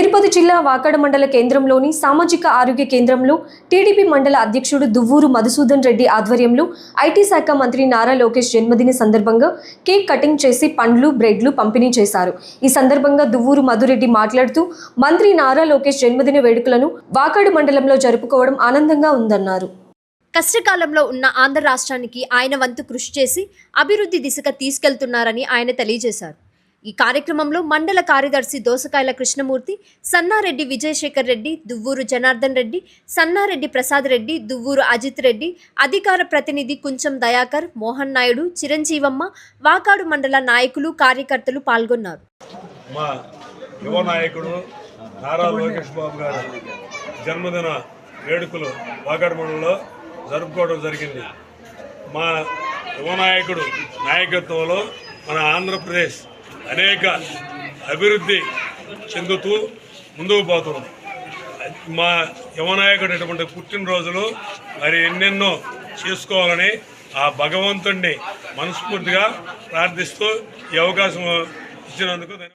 తిరుపతి జిల్లా వాకాడ మండల కేంద్రంలోని సామాజిక ఆరోగ్య కేంద్రంలో టీడీపీ మండల అధ్యక్షుడు దువ్వూరు మధుసూదన్ రెడ్డి ఆధ్వర్యంలో ఐటీ శాఖ మంత్రి నారా లోకేష్ జన్మదిన సందర్భంగా కేక్ కటింగ్ చేసి పండ్లు బ్రెడ్లు పంపిణీ చేశారు. ఈ సందర్భంగా దువ్వూరు మధురెడ్డి మాట్లాడుతూ మంత్రి నారా లోకేష్ జన్మదిన వేడుకలను వాకాడు మండలంలో జరుపుకోవడం ఆనందంగా ఉందన్నారు. కష్టకాలంలో ఉన్న ఆంధ్ర రాష్ట్రానికి ఆయన వంతు కృషి చేసి అభివృద్ధి దిశగా తీసుకెళ్తున్నారని ఆయన తెలియజేశారు. ఈ కార్యక్రమంలో మండల కార్యదర్శి దోసకాయల కృష్ణమూర్తి సన్నారెడ్డి విజయశేఖర్ రెడ్డి దువ్వూరు జనార్దన్ రెడ్డి సన్నారెడ్డి ప్రసాద్ రెడ్డి దువ్వూరు అజిత్ రెడ్డి అధికార ప్రతినిధి కుంచం దయాకర్ మోహన్ నాయుడు చిరంజీవమ్మ వాకాడు మండల నాయకులు కార్యకర్తలు పాల్గొన్నారు. మా యువ నాయకుడు నారా లోకేష్ బాబు గారి జన్మదిన వేడుకలు వాగడ్ మండలంలో జరుపుకోవడం జరిగింది. మా యువ నాయకుడు నాయకత్వంలో మన ఆంధ్రప్రదేశ్ అనేక అభివృద్ధి చెందుతూ ముందుకు పోతున్నాం. మా యువనాయకుడు అటువంటి పుట్టినరోజులు మరి ఎన్నెన్నో చేసుకోవాలని ఆ భగవంతుణ్ణి మనస్ఫూర్తిగా ప్రార్థిస్తూ ఈ అవకాశం ఇచ్చినందుకు